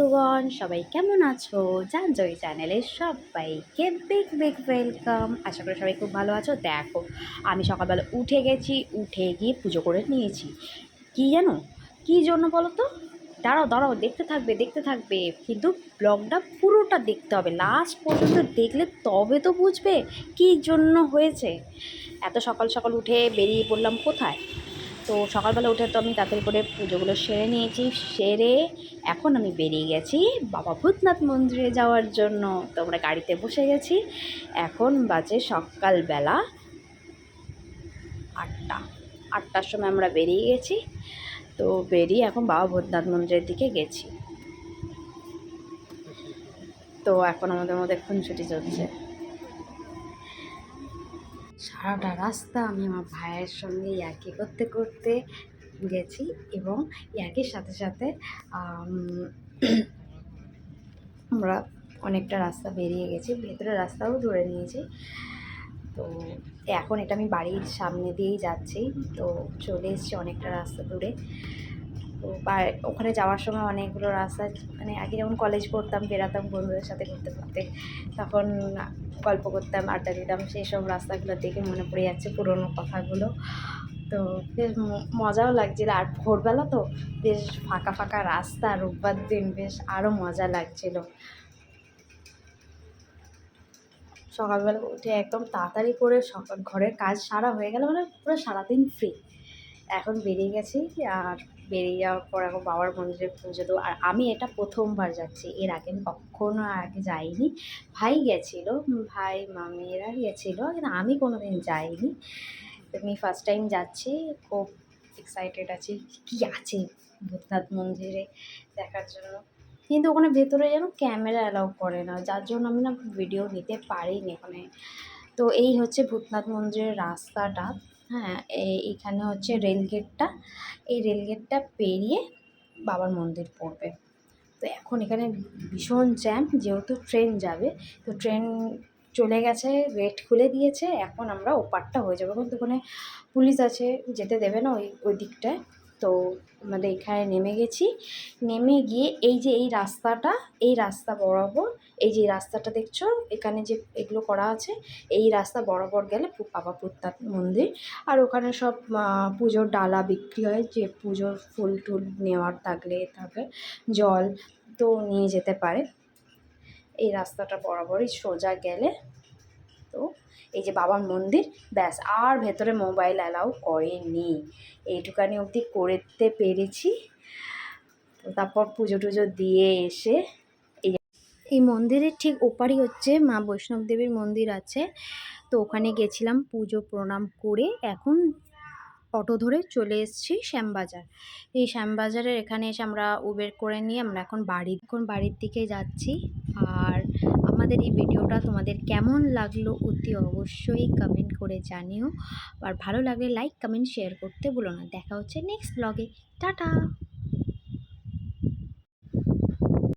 সবাই কেমন আছো? জান জয় চ্যানেলে সবাইকে বিগ বিগ ওয়েলকাম আশা করি সবাই খুব ভালো আছো। দেখো, আমি সকালবেলা উঠে গেছি, উঠে গিয়ে পুজো করে নিয়েছি। কি জানো? কী জন্য বলো তো দাঁড়াও দাঁড়াও, দেখতে থাকবে দেখতে থাকবে। কিন্তু ব্লগটা পুরোটা দেখতে হবে। লাস্ট পর্যন্ত দেখলে তবে তো বুঝবে কী জন্য হয়েছে। এত সকাল সকাল উঠে বেরিয়ে পড়লাম কোথায়? তো সকালবেলা উঠে তো আমি তাড়াতাড়ি করে পুজোগুলো সেরে নিয়েছি। সেরে এখন আমি বেরিয়ে গেছি বাবা ভূতনাথ মন্দিরে যাওয়ার জন্য। তো আমরা গাড়িতে বসে গেছি। এখন বাজে সকালবেলা আটটা। আটটার সময় আমরা বেরিয়ে গেছি। তো বেরিয়ে এখন বাবা ভূতনাথ মন্দিরের দিকে গেছি। তো এখন আমাদের মধ্যে খুনছুটি চলছে। সারাটা রাস্তা আমি আমার ভাইয়ের সঙ্গে ইয়ার্কি করতে করতে গেছি এবং ইয়ার্কির সাথে সাথে আমরা অনেকটা রাস্তা বেরিয়ে গেছি, ভেতরের রাস্তাও ধরে নিয়েছি। তো এখন এটা আমি বাড়ির সামনে দিয়েই যাচ্ছি। তো চলে এসছি অনেকটা রাস্তা দূরে। তো ওখানে যাওয়ার সময় অনেকগুলো রাস্তা মানে আগে যেমন কলেজ পড়তাম বেরাতাম বন্ধুদের সাথে ঘুরতে ঘুরতে, তখন গল্প করতাম, আড্ডা দিতাম, সেই সব রাস্তাগুলো দেখে মনে পড়ে যাচ্ছে পুরোনো কথাগুলো। তো বেশ মজাও লাগছিল। আর ভোরবেলা তো বেশ ফাঁকা ফাঁকা রাস্তা, রোববার দিন বেশ আরও মজা লাগছিল। সকালবেলা উঠে একদম তাড়াতাড়ি করে সকাল, ঘরের কাজ সারা হয়ে গেল মানে পুরো সারাদিন ফ্রি এখন বেরিয়ে গেছি আর বেরিয়ে যাওয়ার পর এখন বাবার মন্দিরে পুজো দেবো। আর আমি এটা প্রথমবার যাচ্ছি। এর আগে আমি কখনো আগে যাইনি। ভাই গেছিল, ভাই মামিরা গেছিল, কিন্তু আমি কোনো দিন যাইনি। আমি ফার্স্ট টাইম যাচ্ছি, খুব এক্সাইটেড আছি। কি আছে ভূতনাথ মন্দিরে দেখার জন্য? কিন্তু ওখানে ভেতরে যেন ক্যামেরা অ্যালাউ করে না, যার জন্য আমি না ভিডিও নিতে পারিনি ওখানে। তো এই হচ্ছে ভূতনাথ মন্দিরের রাস্তাটা। হ্যাঁ এখানে হচ্ছে রেলগেটটা এই রেলগেটটা পেরিয়ে বাবার মন্দির পড়বে। তো এখন এখানে ভীষণ জ্যাম যেহেতু ট্রেন যাবে, তো ট্রেন চলে গেছে রেট খুলে দিয়েছে, এখন আমরা ওপারটা হয়ে যাব। কিন্তু ওখানে পুলিশ আছে, যেতে দেবে না ওই ওই দিকটায়। তো আমাদের এখানে নেমে গেছি। নেমে গিয়ে এই যে এই রাস্তাটা, এই রাস্তা বরাবর, এই যে রাস্তাটা দেখছ? এখানে যে এগুলো করা আছে, এই রাস্তা বরাবর গেলে বাবা ভূতনাথ মন্দির। আর ওখানে সব পুজোর ডালা বিক্রি হয়, যে পুজোর ফুল টুল নেওয়ার থাকলে থাকে, জল তো নিয়ে যেতে পারে। এই রাস্তাটা বরাবরই সোজা গেলে এই যে বাবার মন্দির, ব্যাস, আর ভেতরে মোবাইল অ্যালাউ করেনি। এইটুকানি অবধি করতে পেরেছি। তারপর পুজো টুজো দিয়ে এসে এই মন্দিরের ঠিক ওপারই হচ্ছে মা বৈষ্ণব দেবীর মন্দির আছে। তো ওখানে গেছিলাম পুজো প্রণাম করে। এখন অটো ধরে চলে এসেছি শ্যামবাজার। এই শ্যামবাজারের এখানে এসে আমরা উবের করে নিয়ে আমরা এখন বাড়ি, এখন বাড়ির দিকে যাচ্ছি। আর আমাদের এই ভিডিওটা তোমাদের কেমন লাগল অতি অবশ্যই কমেন্ট করে জানিও। আর ভালো লাগলে লাইক কমেন্ট শেয়ার করতে ভুলো না। দেখা হচ্ছে নেক্সট ব্লগে টাটা!